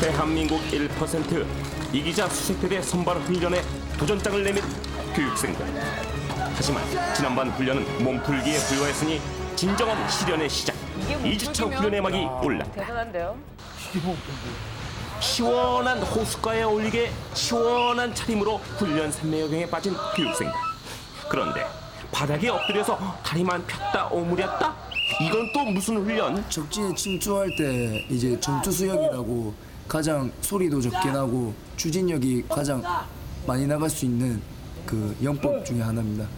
대한민국 1% 이기자 수색대대 선발 훈련에 도전장을 내민 교육생들. 하지만 지난번 훈련은 몸풀기에 불과했으니 진정한 실현의 시작. 2주차 훈련의 막이 올랐다. 대단한데요? 시원한 호숫가에 어울리게 시원한 차림으로 훈련 산매여경에 빠진 교육생들. 그런데 바닥에 엎드려서 다리만 폈다 오므렸다? 이건 또 무슨 훈련? 적진에 침투할 때 이제 전투 수역이라고 가장 소리도 적게 나고 추진력이 가장 많이 나갈 수 있는 그 영법 중에 하나입니다.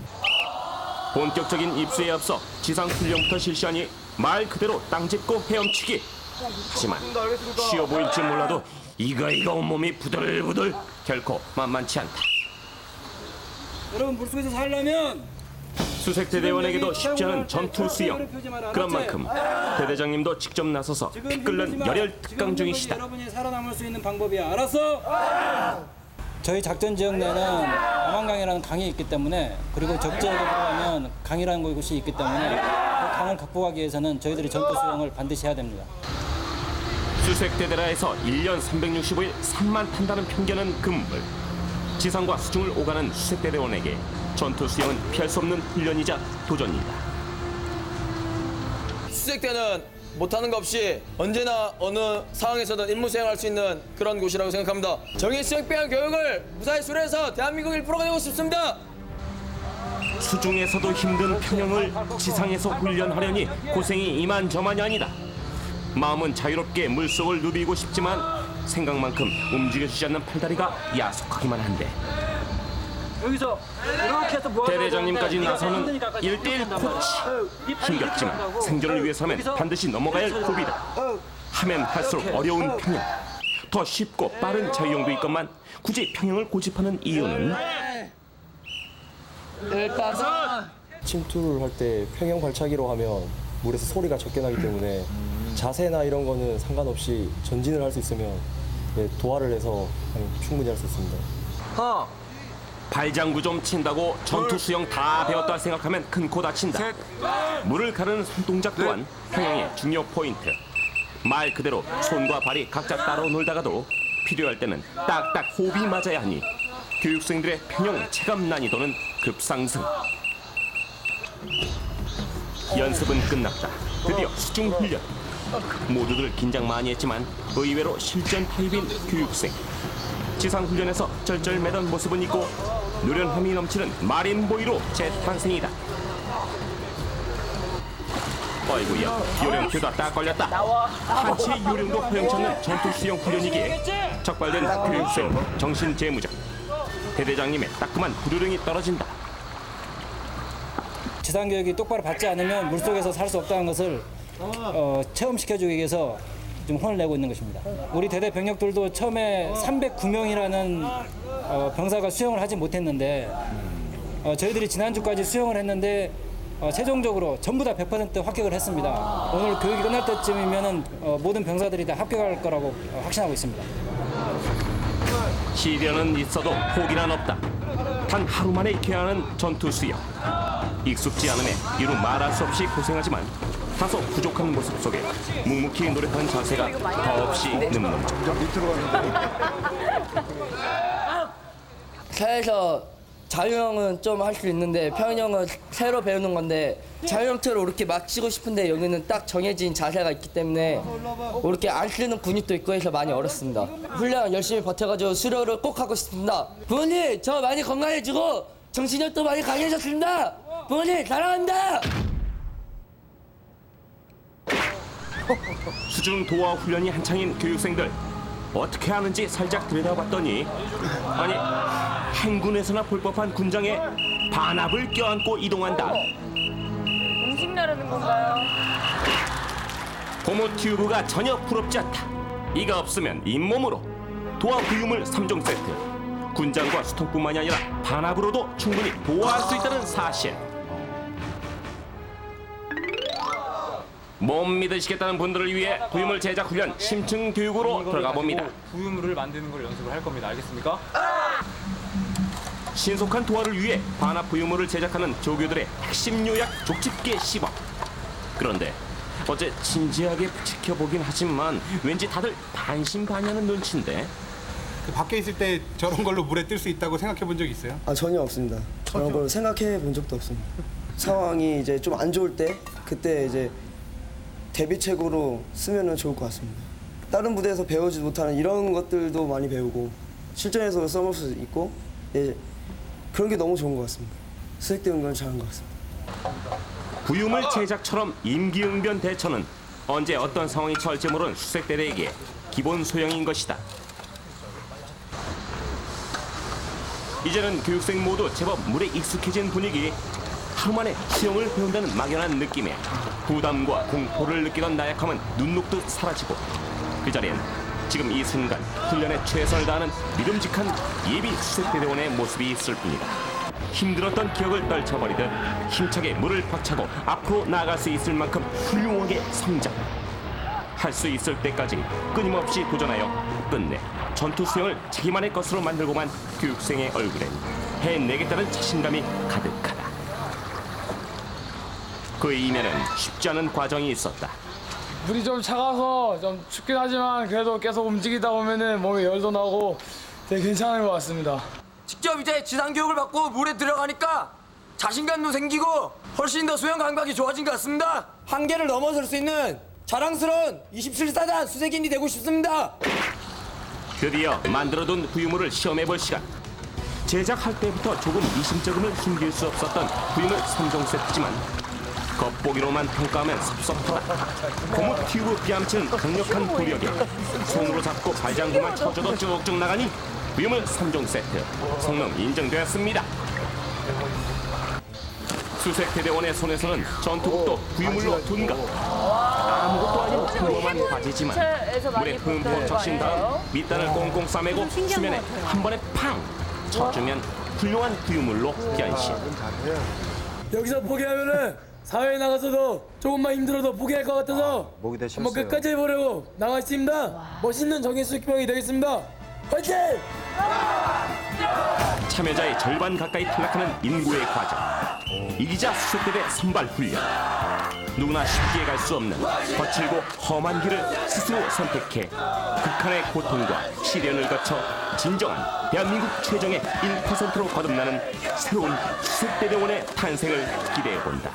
본격적인 입수에 앞서 지상 훈련부터 실시하니 말 그대로 땅 짚고 헤엄치기. 하지만 쉬워 보일지 몰라도 이거 이거 온몸이 부들부들 결코 만만치 않다. 여러분 물속에서 살려면 수색 대대원에게도 쉽지 않은 전투 수영. 그런 만큼 대대장님도 직접 나서서 피 끓는 열혈 특강 중이시다. 여러분이 살아남을 수 있는 방법이야. 알았어? 저희 작전 지역 내는 남한강이라는 강이 있기 때문에 그리고 적지역에 들어가면 강이라는 곳이 있기 때문에 그 강을 극복하기 위해서는 저희들이 전투 수영을 반드시 해야 됩니다. 수색대대라에서 1년 365일 산만 탄다는 편견은 금물. 지상과 수중을 오가는 수색대대원에게 전투 수영은 피할 수 없는 훈련이자 도전이다. 수색대는 못하는 것 없이 언제나 어느 상황에서든 임무 수행할 수 있는 그런 곳이라고 생각합니다. 정의 수색병 교육을 무사히 수료해서 대한민국 1%가 되고 싶습니다. 수중에서도 힘든 평형을 지상에서 훈련하려니 고생이 이만저만이 아니다. 마음은 자유롭게 물속을 누비고 싶지만 생각만큼 움직여주지 않는 팔다리가 야속하기만 한데 여기서 이렇게 해서 모아서 대대장님까지 나서는 1대1 코치. 힘겹지만 생존을 위해서면 반드시 넘어가야 할 고비다. 하면 할수록 어려운 평형. 더 쉽고 빠른 자유형도 있건만 굳이 평형을 고집하는 이유는? 침투를 할 때 평형 발차기로 하면 물에서 소리가 적게 나기 때문에 자세나 이런 거는 상관없이 전진을 할 수 있으면 네, 도하를 해서 충분히 할 수 있습니다. 발장구 좀 친다고 전투 수영 다 배웠다 생각하면 큰 코 다친다. 물을 가르는 손동작 또한 평형의 중요 포인트. 말 그대로 손과 발이 각자 따로 놀다가도 필요할 때는 딱딱 호흡이 맞아야 하니 교육생들의 평형 체감 난이도는 급상승. 연습은 끝났다. 드디어 수중 훈련. 모두들 긴장 많이 했지만 의외로 실전 타입인 교육생. 지상 훈련에서 쩔쩔매던 모습은 있고 노련함이 넘치는 마린보이로 재탄생이다. 어이구야 요령표다 딱 걸렸다. 한치의 요령도 허용찮는 전투 수영 훈련이기에 적발된 교육생 정신 재무장 대대장님의 따끔한 부르릉이 떨어진다. 지상 교육이 똑바로 받지 않으면 물 속에서 살 수 없다는 것을 어, 체험시켜주기 위해서 지금 혼을 내고 있는 것입니다. 우리 대대 병력들도 처음에 309명이라는 어, 병사가 수영을 하지 못했는데 어, 저희들이 지난주까지 수영을 했는데 어, 최종적으로 전부 다 100% 합격을 했습니다. 오늘 교육이 끝날 때쯤이면 어, 모든 병사들이 다 합격할 거라고 어, 확신하고 있습니다. 시련은 있어도 포기란 없다. 단 하루 만에 익혀야 하는 전투 수영. 익숙지 않음에 이루 말할 수 없이 고생하지만 다소 부족한 모습 속에 묵묵히 노력한 자세가 더없이 는문다. 차에서 자유형은 좀 할 수 있는데 평형은 새로 배우는 건데 자유형처럼 이렇게 막 치고 싶은데 여기는 딱 정해진 자세가 있기 때문에 이렇게 안 쓰는 근육도 있고 해서 많이 어렵습니다. 훈련 열심히 버텨가지고 수료를 꼭 하고 싶습니다. 부모님 저 많이 건강해지고 정신력도 많이 강해졌습니다. 부모님 사랑합니다. 수중 도하 훈련이 한창인 교육생들 어떻게 하는지 살짝 들여다봤더니 아니 행군에서나 볼 법한 군장에 반합을 껴안고 이동한다. 음식나라는 건가요? 고무 튜브가 전혀 부럽지 않다. 이가 없으면 잇몸으로 도화 부유물 3종 세트. 군장과 수통뿐만이 아니라 반합으로도 충분히 보호할 수 있다는 사실. 못 믿으시겠다는 분들을 위해 부유물 제작 훈련 심층 교육으로 들어가 봅니다. 부유물을 만드는 걸 연습을 할 겁니다. 알겠습니까? 신속한 도화를 위해 반합 부유물을 제작하는 조교들의 핵심 요약 족집게 시범. 그런데 어째 진지하게 지켜보긴 하지만 왠지 다들 반신반의하는 눈치인데 그 밖에 있을 때 저런 걸로 물에 뜰 수 있다고 생각해 본 적 있어요? 아 전혀 없습니다. 그런 걸 생각해 본 적도 없습니다. 상황이 이제 좀 안 좋을 때 그때 이제 대비책으로 쓰면은 좋을 것 같습니다. 다른 부대에서 배우지 못하는 이런 것들도 많이 배우고 실전에서 써볼 수 있고 예, 그런 게 너무 좋은 것 같습니다. 수색대 운동을 잘한 것 같습니다. 구유물 제작처럼 임기응변 대처는 언제 어떤 상황이 처할지 모르는 수색대대에게 기본 소양인 것이다. 이제는 교육생 모두 제법 물에 익숙해진 분위기. 하루 만에 수영을 배운다는 막연한 느낌에 부담과 공포를 느끼던 나약함은 눈 녹듯 사라지고 그 자리엔 지금 이 순간 훈련에 최선을 다하는 믿음직한 예비 수색대대원의 모습이 있을 뿐이다. 힘들었던 기억을 떨쳐버리듯 힘차게 물을 박차고 앞으로 나아갈 수 있을 만큼 훌륭하게 성장. 할 수 있을 때까지 끊임없이 도전하여 끝내 전투 수영을 자기만의 것으로 만들고만 교육생의 얼굴엔 해내겠다는 자신감이 가득하다. 그의 이면엔 쉽지 않은 과정이 있었다. 물이 좀 차가워서 좀 춥긴 하지만 그래도 계속 움직이다 보면은 몸에 열도 나고 되게 괜찮은 것 같습니다. 직접 이제 지상 교육을 받고 물에 들어가니까 자신감도 생기고 훨씬 더 수영 감각이 좋아진 것 같습니다. 한계를 넘어설 수 있는 자랑스러운 27사단 수색인이 되고 싶습니다. 드디어 만들어둔 구유물을 시험해볼 시간. 제작할 때부터 조금 미심쩍음을 숨길 수 없었던 구유물 3종 세트지만 겉보기로만 평가하면 섭섭하다. 고무 튜브 뺨치는 강력한 부력에 손으로 잡고 발장구만 쳐줘도 쭉쭉 나가니 구유물 3종 세트 성능 인정되었습니다. 수색대대원의 손에서는 전투복도 구유물로 둔갑 아무것도 아닌 평범한 바지지만 물에 흠뻑 적신 거 다음? 밑단을 꽁꽁 싸매고 수면에 한 번에 팡 쳐주면 훌륭한 구유물로 변신. 여기서 포기하면은 사회에 나가서도 조금만 힘들어도 포기할 것 같아서 한번 끝까지 해보려고 나가겠습니다. 멋있는 정예수익병이 되겠습니다. 화이팅! 참여자의 절반 가까이 탈락하는 인구의 과정. 이기자 수색대대 선발 훈련. 누구나 쉽게 갈 수 없는 거칠고 험한 길을 스스로 선택해 극한의 고통과 시련을 거쳐 진정한 대한민국 최정의 1%로 거듭나는 새로운 수색대대원의 탄생을 기대해 본다.